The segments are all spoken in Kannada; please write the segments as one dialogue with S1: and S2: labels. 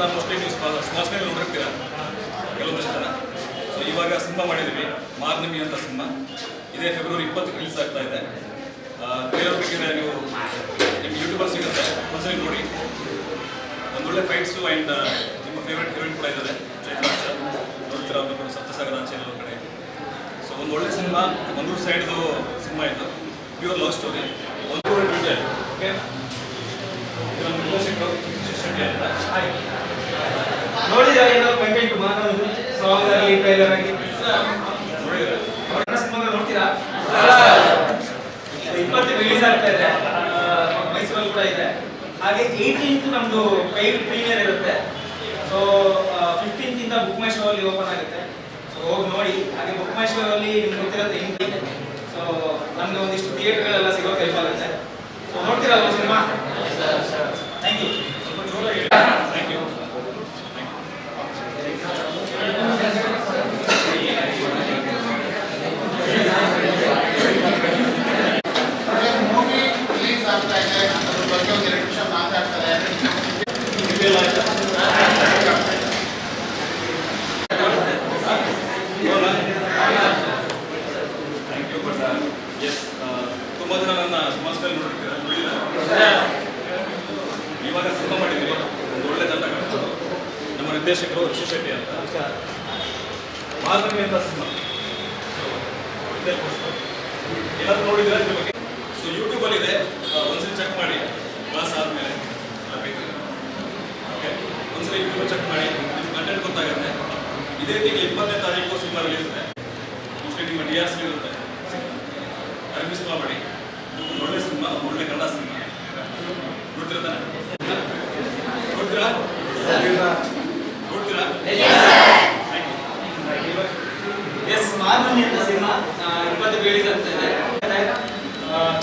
S1: ಸಿನಿಮಾನ ಮೋಸ್ಟ್ಲಿ ನೀವು ಸ್ಮಾಲ್ ಸ್ಕ್ರೀನ್ ನೋಡಿರ್ತೀರ? ಕೆಲವೊಂದಷ್ಟು ಜನ. ಸೊ ಇವಾಗ ಸಿನಿಮಾ ಮಾಡಿದ್ದೀವಿ ಮಾರ್ನಮಿ ಅಂತ ಸಿನಿಮಾ. ಇದೇ ಫೆಬ್ರವರಿ ಇಪ್ಪತ್ತು ರಿಲೀಸ್ ಆಗ್ತಾ ಇದೆ. ಟ್ರೇಲರ್ ಬೇಕಿದ್ರೆ ನೀವು ನಿಮ್ಮ ಯೂಟ್ಯೂಬರ್ ಸಿಗುತ್ತೆ. ಒಂದ್ಸರಿ ನೋಡಿ. ಒಂದೊಳ್ಳೆ ಫೈಟ್ಸು ಆ್ಯಂಡ್ ನಿಮ್ಮ ಫೇವ್ರೆಟ್ ಹೀರೋಯಿನ್ ಕೂಡ ಇದ್ದಾರೆ ಚೈತ್ರಾಕ್ಷ ನೋಡ್ತೀರ ಕೂಡ ಸಪ್ತಸಾಗರ ಆಚೆ ಕಡೆ. ಸೊ ಒಂದು ಒಳ್ಳೆ ಸಿನಿಮಾ. ಮಂಗಳೂರು ಸೈಡ್ದು ಸಿನಿಮಾ ಇದು. ಪ್ಯೂರ್ ಲವ್ ಸ್ಟೋರಿ ಒಂದು ಓಕೆ ನಮ್ಮ ಶೆಟ್ಟಿ ಅಂತ.
S2: ನೋಡಿದ್ದಾರೆ ಏನೋ ಕಂಟೆಂಟ್ ಮಾತಾಡೋದು. ಸಾಂಗ್ ಆಗಲಿ ಟ್ರೈಲರ್ ಆಗಿ
S1: ನೋಡಿದ್ರೆ
S2: ನೋಡ್ತೀರಾ? ಇಪ್ಪತ್ತು ರಿಲೀಸ್ ಆಗ್ತಾ ಇದೆ. ಮೈಸೂರಲ್ಲಿ ಕೂಡ ಇದೆ. ಹಾಗೆ ಏಯ್ಟೀನ್ತ್ ನಮ್ಮದು ಪೈಡ್ ಪ್ರೀಮಿಯರ್ ಇರುತ್ತೆ. ಸೊ ಫಿಫ್ಟೀನ್ತ್ ಇಂದ ಬುಕ್ ಮೈ ಶೋ ಅಲ್ಲಿ ಓಪನ್ ಆಗುತ್ತೆ. ಸೊ ಹೋಗಿ ನೋಡಿ. ಹಾಗೆ ಬುಕ್ ಮೈ ಶೋ ಅಲ್ಲಿ ನಿಮ್ಗೆ ಗೊತ್ತಿರುತ್ತೆ ಹಿಂಗೆ ಸೊ ನಮ್ಗೆ ಒಂದಿಷ್ಟು ಥಿಯೇಟರ್ಗಳೆಲ್ಲ ಸಿಗೋಕೆ ಹೆಲ್ಪ್ ಆಗುತ್ತೆ. ಸೊ ನೋಡ್ತೀರಲ್ವ ಸಿನಿಮಾ ಥ್ಯಾಂಕ್ ಯು
S1: ಸ್ವಲ್ಪ ಜೋರಾಗಿ ಥ್ಯಾಂಕ್ ಯು
S3: ಮೂವಿ ರಿಲೀಸ್ ಆಗ್ತಾ ಇದೆ ಅದ್ರ ಬಗ್ಗೆ ಒಂದು ಎರಡು ನಿಮಿಷ ಮಾತಾಡ್ತಾರೆ
S1: ಥ್ಯಾಂಕ್ ಯು ಬಟ್ ಎಸ್ ತುಂಬ ಜನ ನನ್ನ ಸಮಾಜದಲ್ಲಿ ನೋಡಿರ್ತೀರ ನೋಡಿದ್ದೀರಾ ಇವಾಗ ಸಿನಿಮಾ ಮಾಡಿದ್ದೀವಿ ಒಂದು ಒಳ್ಳೆ ತಂಡ ಕಟ್ಕೊಂಡು ನಮ್ಮ ನಿರ್ದೇಶಕರು ಋಷಿ ಶೆಟ್ಟಿ ಅಂತ ಮಾಧವಿ ಅಂತ ಸಿನಿಮಾ ಸೊ ಇದೇ poster. ಏನಾದ್ರು ನೋಡಿದ್ದೀರಾ ಇದ್ರ ಬಗ್ಗೆ. ಸೊ ಯೂಟ್ಯೂಬಲ್ಲಿ ಇದೆ. ಒಂದ್ಸರಿ ಚೆಕ್ ಮಾಡಿ. ಕ್ಲಾಸ್ ಆದಮೇಲೆ ಓಕೆ ಒಂದ್ಸರಿ ಯೂಟ್ಯೂಬ್ ಚೆಕ್ ಮಾಡಿ. ನಿಮ್ಗೆ ಕಂಟೆಂಟ್ ಗೊತ್ತಾಗುತ್ತೆ. ಇದೇ ತಿಂಗಳು ಇಪ್ಪತ್ತನೇ ತಾರೀಕು ಸಿನಿಮಾ ರಿಲೀಸ್ ಇದೆ. ಮೋಸ್ಟ್ಲಿ ನಿಮ್ಮ ಡಿ ಆರ್ ಸಿ ಇರುತ್ತೆ ಅರಬಿ ಸಿನಿಮಾ ಮಾಡಿ? ಒಳ್ಳೆ ಸಿನಿಮಾ ಒಳ್ಳೆ ಕನ್ನಡ ಸಿನಿಮಾ. ನೋಡ್ತೀರಾ ತಾನೆ? ನೋಡ್ತೀರಾ? ನೋಡ್ತೀರಾ?
S2: ಅಂತ ಸಿನಿಮಾ ಇಪ್ಪತ್ತು ಆಗ್ತಾ ಇದೆ. ಚೈತ್ರ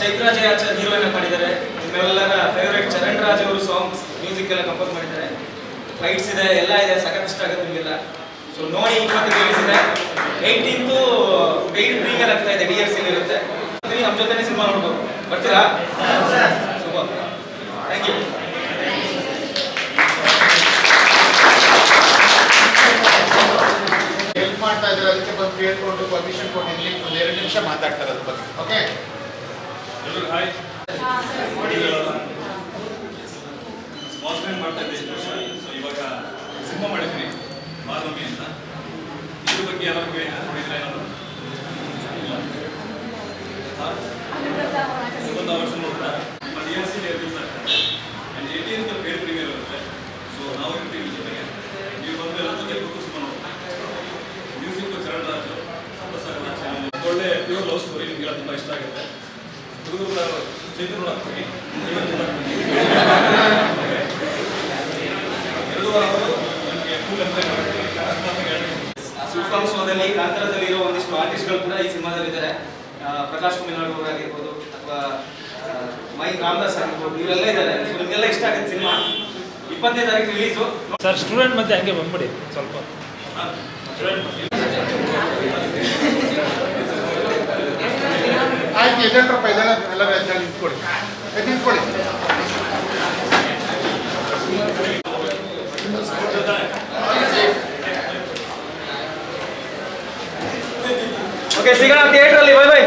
S2: ಚೈತ್ರಾ ಜಯ ಆಚಾರ್ ಹೀರೋಯಿನ್ ಮಾಡಿದ್ದಾರೆ. ನಿಮ್ಮೆಲ್ಲರ ಫೇವರೇಟ್ ಚರಣ್ ರಾಜ್ ಅವರು ಸಾಂಗ್ಸ್ ಮ್ಯೂಸಿಕ್ ಎಲ್ಲ ಕಂಪೋಸ್ ಮಾಡಿದ್ದಾರೆ. ಫೈಟ್ಸ್ ಇದೆ ಎಲ್ಲ ಇದೆ ಸಖತ್ ಇಷ್ಟ ಆಗುತ್ತೆ ನಿಮಗೆಲ್ಲ. ಸೊ ನೋಡಿ ಇಪ್ಪತ್ತು ರಿಲೀಸ್ ಇದೆ. ಏಯ್ಟೀನ್ತು ಪೇಯ್ಡ್ ಪ್ರೀಮಿಯರ್ ಆಗ್ತಾ ಇದೆ ಡಿ ಆರ್ ಸಿ ಇರುತ್ತೆ. ನಮ್ಮ ಜೊತೆ ಸಿನಿಮಾ ನೋಡ್ಬೋದು. ಬರ್ತೀರಾ? ಸೂಪರ್ ಥ್ಯಾಂಕ್ ಯು
S3: ಪರ್ಮಿಷನ್ ಕೊಟ್ಟಿದ್ದೀನಿ ಒಂದು ಎರಡು ನಿಮಿಷ ಮಾತಾಡ್ತಾರೆ ಅದ್ರ ಬಗ್ಗೆ ಓಕೆ
S1: ಮಾಡ್ತಾ ಇದ್ದೀನಿ ಸೊ ಇವಾಗ ಸಿನಿಮಾ ಮಾಡಿದ್ದೀನಿ ಮಾಧವಿ ಅಂತ. ಇದ್ರ ಬಗ್ಗೆ ಯಾರು ಕೇಳಿದ್ರೆ ನೋಡಿದ್ರೆ ಏನಾದ್ರು? ಇಲ್ಲ. ಹಾ? ಒಂದು ಅವರ್ಸ್ ನೋಡಿದ್ರೆ ನಿಮ್ಮ ಡಿ ಎಸ್ ಸಿ ರಿಲೀಸ್ ಆಗ್ತದೆ ಆ್ಯಂಡ್ ಏಯ್ಟೀನ್ ಪೇಡ್ ಪ್ರೀಮಿಯರ್ ಇರುತ್ತೆ ಸೊ ನಾವು ಇರ್ತೀವಿ ಜೊತೆಗೆ ನೀವು ಬಂದು ಎಲ್ಲ ಜೊತೆ ಕೂತು ಸಿನಿಮಾ ನೋಡ್ತೀವಿ ಮ್ಯೂಸಿಕ್ ಚರಣ್ ರಾಜು ಸಪ್ತಸಾಗರ ಚಾನಲ್ ಒಳ್ಳೆ ಪ್ಯೂರ್ ಲವ್ ಸ್ಟೋರಿ ನಿಮಗೆಲ್ಲ ತುಂಬ ಇಷ್ಟ ಆಗುತ್ತೆ ಹುಡುಗರು ಚೈತ್ರ ನೋಡಕ್ ಹೋಗಿ ನೀವೇ ನೋಡಕ್ ಬನ್ನಿ. ಎರಡು ವಾರ ಆದ್ರೂ ನಿಮಗೆ ಫುಲ್ ಎಂಜಾಯ್ ಮಾಡ್ತೀವಿ
S2: ಸೂಪರ್ ಶೋದಲ್ಲಿ ಕಾಂತಾರದಲ್ಲಿ ಇರೋ ಒಂದಿಷ್ಟು ಆರ್ಟಿಸ್ಟ್ಗಳು ಕೂಡ ಈ ಸಿನಿಮಾದಲ್ಲಿ ಇದ್ದಾರೆ ಪ್ರಕಾಶ್ ಕುಮಿನಾಡು ಅವರು ಆಗಿರ್ಬೋದು ಅಥವಾ ಮೈ ರಾಮದಾಸ್ ಆಗಿರ್ಬೋದು ಇವರೆಲ್ಲ ಇದ್ದಾರೆ. ನಿಮಗೆಲ್ಲ ಇಷ್ಟ ಆಗುತ್ತೆ ಸಿನಿಮಾ? ಇಪ್ಪತ್ತನೇ ತಾರೀಕು ರಿಲೀಸು
S4: ಸರ್ ಸ್ಟೂಡೆಂಟ್ ಮತ್ತೆ ಹಂಗೆ ಬಂದ್ಬಿಡಿ ಸ್ವಲ್ಪ.
S3: ಆಯ್ತು ಎಜೆಂಟ್ರಪ್ಪ ಇದೆಲ್ಲ ಎಲ್ಲ ನಿಂತ್ಕೊಳ್ಳಿ. ನಿಂತ್ಕೊಳ್ಳಿ.
S2: ಓಕೆ ಸಿಗೋಣ ಥಿಯೇಟರ್ ಅಲ್ಲಿ ಬೈ ಬೈ.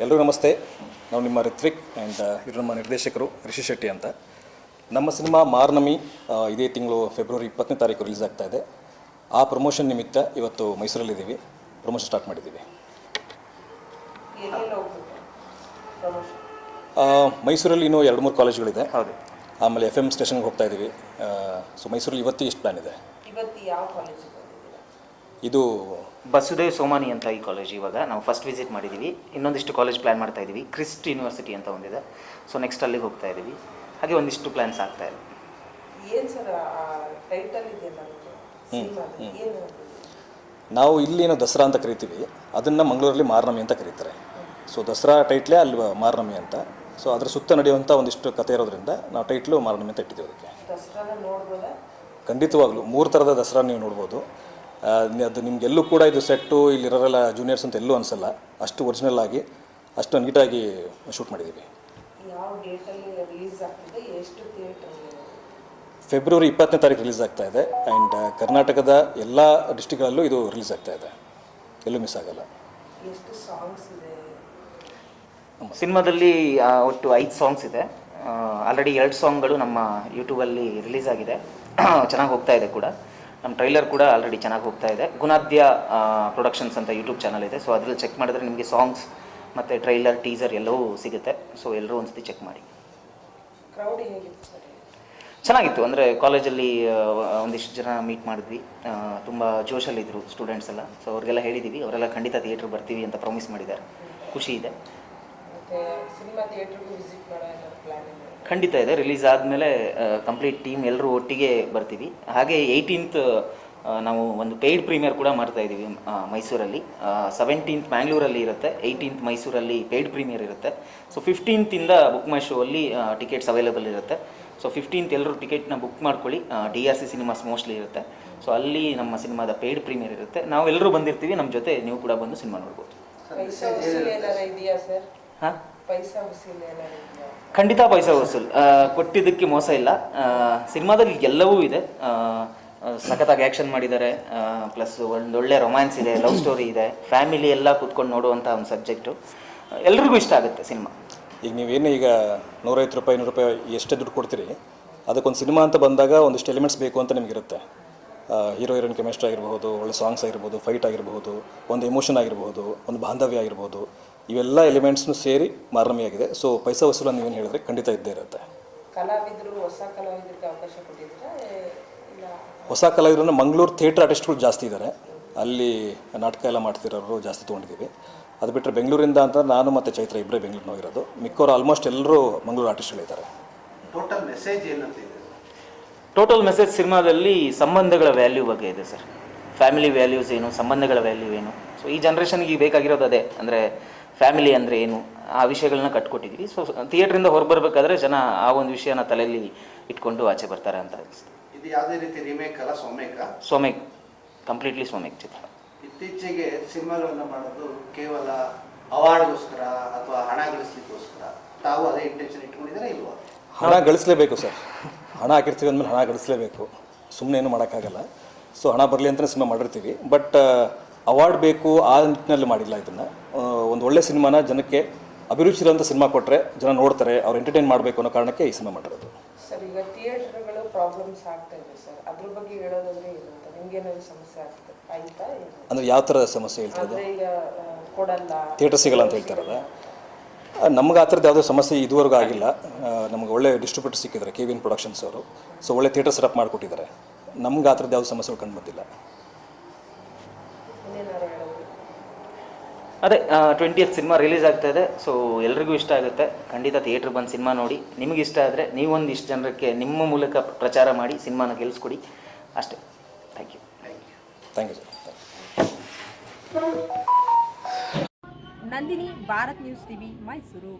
S1: ಎಲ್ಲರೂ ನಮಸ್ತೆ. ನಾವು ನಿಮ್ಮ ರಿತ್ವಿಕ್ ಆ್ಯಂಡ್ ಇವರು ನಮ್ಮ ನಿರ್ದೇಶಕರು ರಿಷಿ ಶೆಟ್ಟಿ ಅಂತ. ನಮ್ಮ ಸಿನಿಮಾ ಮಾರ್ನಮಿ ಇದೇ ತಿಂಗಳು ಫೆಬ್ರವರಿ ಇಪ್ಪತ್ತನೇ ತಾರೀಕು ರಿಲೀಸ್ ಆಗ್ತಾ ಇದೆ. ಆ ಪ್ರಮೋಷನ್ ನಿಮಿತ್ತ ಇವತ್ತು ಮೈಸೂರಲ್ಲಿದ್ದೀವಿ. ಪ್ರಮೋಷನ್ ಸ್ಟಾರ್ಟ್ ಮಾಡಿದ್ದೀವಿ. ಮೈಸೂರಲ್ಲಿ ಇನ್ನೂ ಎರಡು ಮೂರು ಕಾಲೇಜುಗಳಿದೆ.
S4: ಹೌದು.
S1: ಆಮೇಲೆ ಎಫ್ ಎಂ ಸ್ಟೇಷನ್ಗೆ ಹೋಗ್ತಾ ಇದ್ದೀವಿ. ಸೊ ಮೈಸೂರಲ್ಲಿ ಇವತ್ತು ಇಷ್ಟು ಪ್ಲ್ಯಾನ್ ಇದೆ?
S5: ಇವತ್ತು ಯಾವ ಕಾಲೇಜಿಗೆ ಬಂದಿದ್ದೀರಾ
S1: ಇದು
S6: ಬಸುದೇವ್ ಸೋಮಾನಿ ಅಂತ ಈ ಕಾಲೇಜ್ ಇವಾಗ ನಾವು ಫಸ್ಟ್ ವಿಸಿಟ್ ಮಾಡಿದ್ದೀವಿ. ಇನ್ನೊಂದಿಷ್ಟು ಕಾಲೇಜ್ ಪ್ಲ್ಯಾನ್ ಮಾಡ್ತಾ ಇದ್ದೀವಿ. ಕ್ರಿಸ್ಟ್ ಯೂನಿವರ್ಸಿಟಿ ಅಂತ ಒಂದಿದೆ. ಸೊ ನೆಕ್ಸ್ಟ್ ಅಲ್ಲಿಗೆ ಹೋಗ್ತಾ ಇದ್ದೀವಿ. ಹಾಗೆ ಒಂದಿಷ್ಟು ಪ್ಲ್ಯಾನ್ಸ್ ಆಗ್ತಾ ಇದೆ.
S5: ಏನು ಸರ್ ಆ ಟೈಟಲ್
S1: ನಾವು ಇಲ್ಲಿ ಏನೋ ದಸರಾ ಅಂತ ಕರಿತೀವಿ. ಅದನ್ನು ಮಂಗಳೂರಲ್ಲಿ ಮಾರ್ನಮಿ ಅಂತ ಕರೀತಾರೆ. ಸೊ ದಸರಾ ಟೈಟ್ಲೇ ಅಲ್ಲಿ ಮಾರನಮಿ ಅಂತ. ಸೊ ಅದರ ಸುತ್ತ ನಡೆಯುವಂಥ ಒಂದಿಷ್ಟು ಕತೆ ಇರೋದ್ರಿಂದ ನಾವು ಟೈಟ್ಲು ಮಾರನಮಿ ಅಂತ ಇಟ್ಟಿದ್ದೀವಿ ಅದಕ್ಕೆ. ಖಂಡಿತವಾಗ್ಲೂ. ಮೂರು ಥರದ ದಸರಾ ನೀವು ನೋಡ್ಬೋದು. ಅದು ನಿಮಗೆಲ್ಲೂ ಕೂಡ ಇದು ಸೆಟ್ಟು ಇಲ್ಲಿರೋರೆಲ್ಲ ಜೂನಿಯರ್ಸ್ ಅಂತ ಎಲ್ಲೂ ಅನಿಸಲ್ಲ. ಅಷ್ಟು ಒರಿಜಿನಲ್ ಆಗಿ ಅಷ್ಟು ನೀಟಾಗಿ ಶೂಟ್ ಮಾಡಿದ್ದೀವಿ. ಫೆಬ್ರವರಿ ಇಪ್ಪತ್ತನೇ ತಾರೀಕು ರಿಲೀಸ್ ಆಗ್ತಾ ಇದೆ. ಆ್ಯಂಡ್ ಕರ್ನಾಟಕದ ಎಲ್ಲ ಡಿಸ್ಟಿಕ್ಗಳಲ್ಲೂ ಇದು ರಿಲೀಸ್ ಆಗ್ತಾ ಇದೆ. ಎಲ್ಲೂ ಮಿಸ್ ಆಗಲ್ಲ.
S5: ಎಷ್ಟು ಸಾಂಗ್ಸ್ ಇದೆ?
S6: ಸಿನಿಮಾದಲ್ಲಿ ಒಟ್ಟು ಐದು ಸಾಂಗ್ಸ್ ಇದೆ. ಆಲ್ರೆಡಿ ಎರಡು ಸಾಂಗ್ಗಳು ನಮ್ಮ ಯೂಟ್ಯೂಬಲ್ಲಿ ರಿಲೀಸ್ ಆಗಿದೆ. ಚೆನ್ನಾಗಿ ಹೋಗ್ತಾ ಇದೆ ಕೂಡ. ನಮ್ಮ ಟ್ರೈಲರ್ ಕೂಡ ಆಲ್ರೆಡಿ ಚೆನ್ನಾಗಿ ಹೋಗ್ತಾ ಇದೆ. ಗುಣಾದ್ಯ ಪ್ರೊಡಕ್ಷನ್ಸ್ ಅಂತ ಯೂಟ್ಯೂಬ್ ಚಾನಲ್ ಇದೆ. ಸೊ ಅದರಲ್ಲಿ ಚೆಕ್ ಮಾಡಿದ್ರೆ ನಿಮಗೆ ಸಾಂಗ್ಸ್ ಮತ್ತು ಟ್ರೈಲರ್ ಟೀಸರ್ ಎಲ್ಲವೂ ಸಿಗುತ್ತೆ. ಸೊ ಎಲ್ಲರೂ ಒಂದ್ಸತಿ ಚೆಕ್ ಮಾಡಿ. ಚೆನ್ನಾಗಿತ್ತು. ಅಂದರೆ ಕಾಲೇಜಲ್ಲಿ ಒಂದಿಷ್ಟು ಜನ ಮೀಟ್ ಮಾಡಿದ್ವಿ. ತುಂಬ ಜೋಶಲ್ಲಿದ್ದರು ಸ್ಟೂಡೆಂಟ್ಸ್ ಎಲ್ಲ. ಸೊ ಅವ್ರಿಗೆಲ್ಲ ಹೇಳಿದ್ದೀವಿ ಅವರೆಲ್ಲ ಖಂಡಿತ ಥಿಯೇಟ್ರ್ ಬರ್ತೀವಿ ಅಂತ ಪ್ರಾಮಿಸ್ ಮಾಡಿದ್ದಾರೆ. ಖುಷಿ ಇದೆ.
S5: ಮತ್ತು ಸಿನಿಮಾ ಥಿಯೇಟ್ರಿಗೂ ವಿಸಿಟ್ ಮಾಡೋ ಏನಾದ್ರು ಪ್ಲ್ಯಾನ್ ಇದೆ
S6: ಖಂಡಿತ ಇದೆ. ರಿಲೀಸ್ ಆದಮೇಲೆ ಕಂಪ್ಲೀಟ್ ಟೀಮ್ ಎಲ್ಲರೂ ಒಟ್ಟಿಗೆ ಬರ್ತೀವಿ. ಹಾಗೆ ಏಯ್ಟೀನ್ತ್ ನಾವು ಒಂದು ಪೇಯ್ಡ್ ಪ್ರೀಮಿಯರ್ ಕೂಡ ಮಾಡ್ತಾ ಇದ್ದೀವಿ ಮೈಸೂರಲ್ಲಿ. ಸೆವೆಂಟೀನ್ತ್ ಮ್ಯಾಂಗ್ಳೂರಲ್ಲಿ ಇರುತ್ತೆ. ಏಯ್ಟೀನ್ತ್ ಮೈಸೂರಲ್ಲಿ ಪೇಯ್ಡ್ ಪ್ರೀಮಿಯರ್ ಇರುತ್ತೆ. ಸೊ ಫಿಫ್ಟೀನ್ತಿಂದ ಬುಕ್ ಮೈ ಶೋ ಅಲ್ಲಿ ಟಿಕೆಟ್ಸ್ ಅವೈಲೇಬಲ್ ಇರುತ್ತೆ. ಸೊ ಫಿಫ್ಟೀನ್ತ್ ಎಲ್ಲರೂ ಟಿಕೆಟ್ನ ಬುಕ್ ಮಾಡ್ಕೊಳ್ಳಿ. D R C cinemas mostly ಇರುತ್ತೆ. ಸೊ ಅಲ್ಲಿ ನಮ್ಮ ಸಿನಿಮಾದ ಪೇಯ್ಡ್ ಪ್ರೀಮಿಯರ್ ಇರುತ್ತೆ. ನಾವೆಲ್ಲರೂ ಬಂದಿರ್ತೀವಿ. ನಮ್ಮ ಜೊತೆ ನೀವು ಕೂಡ ಬಂದು ಸಿನಿಮಾ ನೋಡ್ಬೋದು. ಹಾಂ? ಖಂಡಿತ ಪೈಸಾ ವಸೂಲ್ ಕೊಟ್ಟಿದ್ದಕ್ಕೆ ಮೋಸ ಇಲ್ಲ. ಸಿನಿಮಾದಲ್ಲಿ ಎಲ್ಲವೂ ಇದೆ. ಸಖತ್ತಾಗಿ ಆ್ಯಕ್ಷನ್ ಮಾಡಿದ್ದಾರೆ. ಪ್ಲಸ್ ಒಂದೊಳ್ಳೆ ರೊಮ್ಯಾನ್ಸ್ ಇದೆ ಲವ್ ಸ್ಟೋರಿ ಇದೆ ಫ್ಯಾಮಿಲಿ ಎಲ್ಲ ಕೂತ್ಕೊಂಡು ನೋಡುವಂಥ ಒಂದು ಸಬ್ಜೆಕ್ಟು. ಎಲ್ರಿಗೂ ಇಷ್ಟ ಆಗುತ್ತೆ ಸಿನಿಮಾ.
S1: ಈಗ ನೀವೇನು ಈಗ ನೂರೈವತ್ತು ರೂಪಾಯಿ ನೂರು ರೂಪಾಯಿ ಎಷ್ಟೇ ದುಡ್ಡು ಕೊಡ್ತೀರಿ ಅದಕ್ಕೊಂದು ಸಿನಿಮಾ ಅಂತ ಬಂದಾಗ ಒಂದಿಷ್ಟು ಎಲಿಮೆಂಟ್ಸ್ ಬೇಕು ಅಂತ ನಿಮಗಿರುತ್ತೆ. ಹೀರೋ ಹೀರೋಯಿನ್ ಕೆಮಿಸ್ಟ್ರಿ ಆಗಿರ್ಬೋದು ಒಳ್ಳೆ ಸಾಂಗ್ಸ್ ಆಗಿರ್ಬೋದು ಫೈಟ್ ಆಗಿರ್ಬೋದು ಒಂದು ಎಮೋಷನ್ ಆಗಿರ್ಬೋದು ಒಂದು ಬಾಂಧವ್ಯ ಆಗಿರ್ಬೋದು ಇವೆಲ್ಲ ಎಲಿಮೆಂಟ್ಸ್ನು ಸೇರಿ ಮಾರ್ನಮಿಯಾಗಿದೆ ಸೊ ಪೈಸಾ ವಸೂಲ ನೀವೇನು ಹೇಳಿದ್ರೆ ಖಂಡಿತ ಇದ್ದೇ ಇರುತ್ತೆ.
S5: ಕಲಾವಿದರು ಹೊಸ ಕಲಾವಿದರಿಗೆ ಅವಕಾಶ ಕೊಟ್ಟಿದ್ರೆ? ಇಲ್ಲ.
S1: ಹೊಸ ಕಲಾವಿದರನ್ನ ಮಂಗಳೂರು ಥಿಯೇಟರ್ ಆರ್ಟಿಸ್ಟ್ಗಳು ಜಾಸ್ತಿ ಇದ್ದಾರೆ ಅಲ್ಲಿ ನಾಟಕ ಎಲ್ಲ ಮಾಡ್ತಿರೋರು ಜಾಸ್ತಿ ತೊಗೊಂಡಿದ್ದೀವಿ. ಅದು ಬಿಟ್ಟರೆ ಬೆಂಗಳೂರಿಂದ ಅಂತ ನಾನು ಮತ್ತು ಚೈತ್ರ ಇಬ್ಬರೇ ಬೆಂಗಳೂರಿನ ಹೋಗಿರೋದು ಮಿಕ್ಕವರು ಆಲ್ಮೋಸ್ಟ್ ಎಲ್ಲರೂ ಮಂಗಳೂರು ಆರ್ಟಿಸ್ಟ್ಗಳಿದ್ದಾರೆ
S3: ಟೋಟಲ್ ಮೆಸೇಜ್ ಏನಂತ ಇದೆ?
S6: ಟೋಟಲ್ ಮೆಸೇಜ್ ಸಿನಿಮಾದಲ್ಲಿ ಸಂಬಂಧಗಳ ವ್ಯಾಲ್ಯೂ ಬಗ್ಗೆ ಇದೆ ಸರ್. ಫ್ಯಾಮಿಲಿ ವ್ಯಾಲ್ಯೂಸ್ ಏನು ಸಂಬಂಧಗಳ ವ್ಯಾಲ್ಯೂ ಏನು. ಸೊ ಈ ಜನ್ರೇಷನ್ಗೆ ಬೇಕಾಗಿರೋದು ಅದೇ. ಅಂದರೆ ಫ್ಯಾಮಿಲಿ ಅಂದರೆ ಏನು? ಆ ವಿಷಯಗಳನ್ನ ಕಟ್ಕೊಟ್ಟಿದ್ದೀವಿ ಸೊ ಥಿಯೇಟ್ರಿಂದ ಹೊರಬರ್ಬೇಕಾದ್ರೆ ಜನ ಆ ಒಂದು ವಿಷಯನ ತಲೆಯಲ್ಲಿ ಇಟ್ಕೊಂಡು ಆಚೆ ಬರ್ತಾರೆ ಅಂತ ಅನಿಸ್ತು
S3: ಇದು ಯಾವುದೇ ರೀತಿ ರಿಮೇಕ್ ಅಲ್ಲ ಸೊಮೇಕ?
S6: ಸೋಮೇಕ್. ಕಂಪ್ಲೀಟ್ಲಿ ಸೋಮೇಕ್ ಚಿತ್ರ.
S3: ಇತ್ತೀಚೆಗೆ ಸಿನಿಮಾಗಳನ್ನು ಮಾಡೋದು ಕೇವಲ ಅವಾರ್ಡ್ಗೋಸ್ಕರ ಅಥವಾ ಹಣ ಗಳಿಸ್ಲಿಕ್ಕೋಸ್ಕರ? ತಾವು ಅದೇ ಇಂಟೆನ್ಷನ್ ಇಟ್ಕೊಂಡಿದ್ರೆ ಇಲ್ವಾ?
S1: ಹಣ ಗಳಿಸಲೇಬೇಕು ಸರ್. ಹಣ ಹಾಕಿರ್ತೀವಿ ಅಂದಮೇಲೆ ಹಣ ಗಳಿಸಲೇಬೇಕು. ಸುಮ್ಮನೆ ಏನು ಮಾಡೋಕ್ಕಾಗಲ್ಲ. ಸೊ ಹಣ ಬರಲಿ ಅಂತಲೇ ಸಿನಿಮಾ ಮಾಡಿರ್ತೀವಿ. ಬಟ್ ಅವಾರ್ಡ್ ಬೇಕು ಆ ನಿಟ್ಟಿನಲ್ಲಿ ಮಾಡಿಲ್ಲ ಇದನ್ನು. ಒಂದು ಒಳ್ಳೆ ಸಿನಿಮಾನ ಜನಕ್ಕೆ ಅಭಿರುಚಿ ಇರೋಂಥ ಸಿನಿಮಾ ಕೊಟ್ಟರೆ ಜನ ನೋಡ್ತಾರೆ ಅವ್ರು ಎಂಟರ್ಟೈನ್ ಮಾಡಬೇಕು ಅನ್ನೋ ಕಾರಣಕ್ಕೆ ಈ ಸಿನಿಮಾ ಮಾಡಿರೋದು.
S5: ಸರ್ ಈಗ ಥಿಯೇಟರ್ಗಳು ಪ್ರಾಬ್ಲಮ್ಸ್ ಆಗ್ತಾ ಇದೆ ಸರ್. ಅದ್ರ ಬಗ್ಗೆ ಹೇಳೋದಾದ್ರೆ ನಿಮ್ಗೇನಾದ್ರು ಸಮಸ್ಯೆ ಆಗ್ತದೆ ಆಯ್ತಾ
S1: ಅಂದರೆ ಯಾವ ಥರದ ಸಮಸ್ಯೆ ಹೇಳ್ತಾ
S5: ಅಂದರೆ ಈಗ ಕೊಡಲ್ಲ.
S1: ಥಿಯೇಟರ್ ಸಿಗಲ್ಲ ಅಂತ ಹೇಳ್ತಾರಲ್ಲ ನಮ್ಗೆ ಆ ಥರದ್ದು ಯಾವುದೋ ಸಮಸ್ಯೆ ಇದುವರೆಗೂ ಆಗಿಲ್ಲ. ನಮ್ಗೆ ಒಳ್ಳೆ ಡಿಸ್ಟ್ರಿಬ್ಯೂಟರ್ ಸಿಕ್ಕಿದ್ದಾರೆ ಕೆ ವಿನ್ ಪ್ರೊಡಕ್ಷನ್ಸ್ ಅವರು. ಸೊ ಒಳ್ಳೆ ಥಿಯೇಟರ್ ಸೆಟಪ್ ಮಾಡಿಕೊಟ್ಟಿದ್ದಾರೆ. ನಮ್ಗೆ ಆ ಥರದ್ದು ಯಾವುದೋ ಸಮಸ್ಯೆಗಳು ಕಂಡು ಬಂದಿಲ್ಲ.
S6: ಅದೇ ಟ್ವೆಂಟಿಯತ್ ಸಿನಿಮಾ ರಿಲೀಸ್ ಆಗ್ತಾ ಇದೆ ಸೊ ಎಲ್ರಿಗೂ ಇಷ್ಟ ಆಗುತ್ತೆ. ಖಂಡಿತ ಥಿಯೇಟ್ರ್ ಬಂದು ಸಿನಿಮಾ ನೋಡಿ. ನಿಮಗೆ ಇಷ್ಟ ಆದರೆ ನೀವೊಂದು ಇಷ್ಟು ಜನಕ್ಕೆ ನಿಮ್ಮ ಮೂಲಕ ಪ್ರಚಾರ ಮಾಡಿ ಸಿನಿಮಾನ ಗೆಲ್ಲಿಸ್ಕೊಡಿ ಅಷ್ಟೇ. Thank you
S1: thank you sir
S7: Nandini Bharat news TV Mysuru.